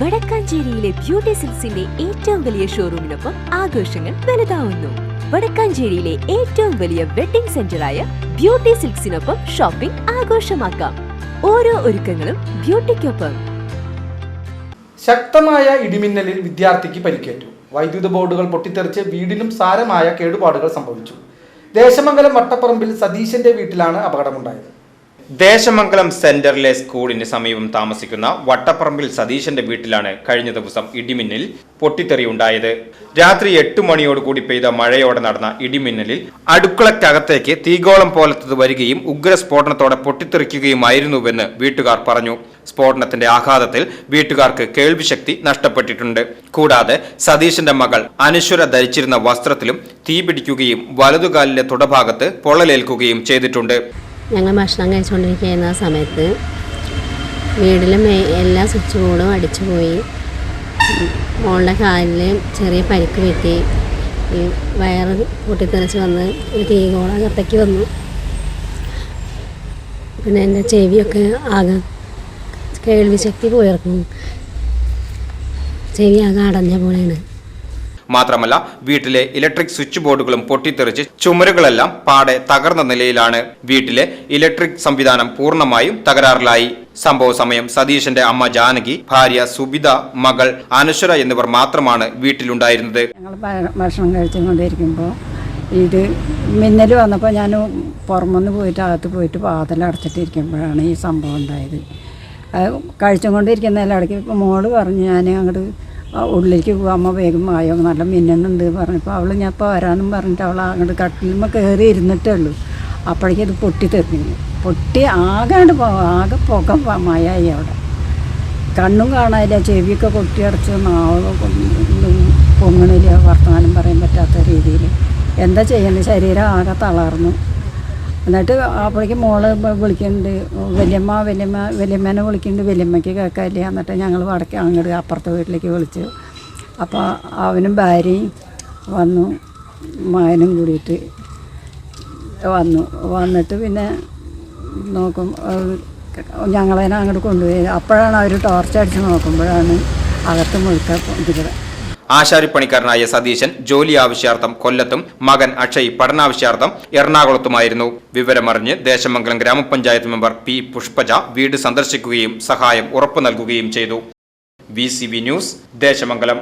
വടക്കാഞ്ചേരിയിലെ beauty സിൽസിന്റെ ഏറ്റവും വലിയ ഷോറൂമിനൊപ്പം ആഘോഷങ്ങൾ വലുതാവുന്നു. വടക്കാഞ്ചേരിയിലെ ഏറ്റവും വലിയ വെഡിംഗ് സെന്ററായ ബ്യൂട്ടി സിൽക്സിനൊപ്പം ഷോപ്പിംഗ് ആഘോഷമാക്കാം. ഓരോ ഒരുക്കങ്ങളും ബ്യൂട്ടിക്കൊപ്പം. ശക്തമായ ഇടിമിന്നലിൽ വിദ്യാർത്ഥിക്ക് പരിക്കേറ്റു. വൈദ്യുത ബോർഡുകൾ പൊട്ടിത്തെറിച്ച് വീടിനും സാരമായ കേടുപാടുകൾ സംഭവിച്ചു. ദേശമംഗലം വട്ടപ്പറമ്പിൽ സതീശന്റെ വീട്ടിലാണ് അപകടമുണ്ടായത്. ദേശമംഗലം സെന്ററിലെ സ്കൂളിന് സമീപം താമസിക്കുന്ന വട്ടപ്പറമ്പിൽ സതീശന്റെ വീട്ടിലാണ് കഴിഞ്ഞ ദിവസം ഇടിമിന്നൽ പൊട്ടിത്തെറിയുണ്ടായത്. രാത്രി എട്ട് മണിയോടുകൂടി പെയ്ത മഴയോടെ നടന്ന ഇടിമിന്നലിൽ അടുക്കളക്കകത്തേക്ക് തീഗോളം പോലത്തത് വരികയും ഉഗ്രസ്ഫോടനത്തോടെ പൊട്ടിത്തെറിക്കുകയുമായിരുന്നുവെന്ന് വീട്ടുകാർ പറഞ്ഞു. സ്ഫോടനത്തിന്റെ ആഘാതത്തിൽ വീട്ടുകാർക്ക് കേൾവിശക്തി നഷ്ടപ്പെട്ടിട്ടുണ്ട്. കൂടാതെ സതീശന്റെ മകൾ അനശ്വര ധരിച്ചിരുന്ന വസ്ത്രത്തിലും തീപിടിക്കുകയും വലതുകാലിലെ തുടഭാഗത്ത് പൊള്ളലേൽക്കുകയും ചെയ്തിട്ടുണ്ട്. ഞങ്ങൾ ഭക്ഷണം കഴിച്ചുകൊണ്ടിരിക്കുന്ന സമയത്ത്. വീട്ടിലും എല്ലാ സ്വിച്ച് ബോർഡും അടിച്ചു പോയി. മോളുടെ കാലിൽ ചെറിയ പരിക്ക് പറ്റി. ഈ വയറ് പൊട്ടിത്തെറിച്ച് വന്ന് ഒരു തീകോളം അകത്തേക്ക് വന്നു. പിന്നെ എന്റെ ചെവിയൊക്കെ ആകെ കേൾവി ശക്തി പോയിരുന്നു ചെവി ആകെ അടഞ്ഞ പോലെയാണ്. മാത്രമല്ല വീട്ടിലെ ഇലക്ട്രിക് സ്വിച്ച് ബോർഡുകളും പൊട്ടിത്തെറിച്ച് ചുമരുകളെല്ലാം പാടെ തകർന്ന നിലയിലാണ്. വീട്ടിലെ ഇലക്ട്രിക് സംവിധാനം പൂർണമായും തകരാറിലായി. സംഭവ സമയം സതീശന്റെ അമ്മ ജാനകി ഭാര്യ സുബിത മകൾ അനശ്വര എന്നിവർ മാത്രമാണ് വീട്ടിലുണ്ടായിരുന്നത്. ഞങ്ങൾ ഭക്ഷണം കഴിച്ചുകൊണ്ടിരിക്കുമ്പോൾ ഇത് മിന്നൽ വന്നപ്പോൾ ഞാൻ പുറമൊന്ന് പോയിട്ട് അകത്ത് പോയിട്ട് വാതിൽ അടച്ചിട്ടിരിക്കുമ്പോഴാണ് ഈ സംഭവം ഉണ്ടായത്. അത് കഴിച്ചുകൊണ്ടിരിക്കുന്നതിലിടയ്ക്ക് ഇപ്പോൾ മോൾ പറഞ്ഞു ഞാൻ അങ്ങോട്ട് ഉള്ളിലേക്ക് അമ്മ വേഗം ആയോ നല്ല മിന്നുന്നുണ്ട് പറഞ്ഞപ്പോൾ അവൾ ഞാൻ ഇപ്പോൾ വരാമെന്നും പറഞ്ഞിട്ട് അവൾ അങ്ങോട്ട് കട്ടിലുമ്പോൾ കയറി ഇരുന്നിട്ടേ ഉള്ളൂ. അപ്പോഴേക്കും പൊട്ടി തെറിഞ്ഞു. പൊട്ടി ആകാണ്ട് ആകെ പുക മയായി അവിടെ. കണ്ണും കാണാനില്ല. ചെവിയൊക്കെ കൊട്ടിയടച്ച് നാവ് പൊങ്ങണില്ല. വർത്തമാനം പറയാൻ പറ്റാത്ത രീതിയിൽ എന്താ ചെയ്യേണ്ടത് ശരീരം ആകെ തളർന്നു. എന്നിട്ട് അപ്പോഴേക്കും മോൾ വിളിക്കുന്നുണ്ട് വലിയമ്മ വലിയമ്മ വലിയമ്മേനെ വിളിക്കുന്നുണ്ട് വലിയമ്മയ്ക്ക് കേൾക്കാനില്ല എന്നിട്ട് ഞങ്ങൾ വടക്ക് അങ്ങോട്ട് അപ്പുറത്തെ വീട്ടിലേക്ക് വിളിച്ചു. അപ്പോൾ അവനും ഭാര്യയും വന്നു മകനും കൂടിയിട്ട് വന്നു. വന്നിട്ട് പിന്നെ നോക്കും ഞങ്ങളതിനെ അങ്ങോട്ട് കൊണ്ടുപോയി. അപ്പോഴാണ് അവർ ടോർച്ച് അടിച്ച് നോക്കുമ്പോഴാണ് അകത്ത് മുഴുക്ക ഇതിൽ ആശാരിപ്പണിക്കാരനായ സതീശൻ ജോലി ആവശ്യാർത്ഥം കൊല്ലത്തും മകൻ അക്ഷയ് പഠനാവശ്യാർത്ഥം എറണാകുളത്തുമായിരുന്നു. വിവരമറിഞ്ഞ് ദേശമംഗലം ഗ്രാമപഞ്ചായത്ത് മെമ്പർ പി പുഷ്പജ വീട് സന്ദർശിക്കുകയും സഹായം ഉറപ്പു നൽകുകയും ചെയ്തു. V news Desamangalam.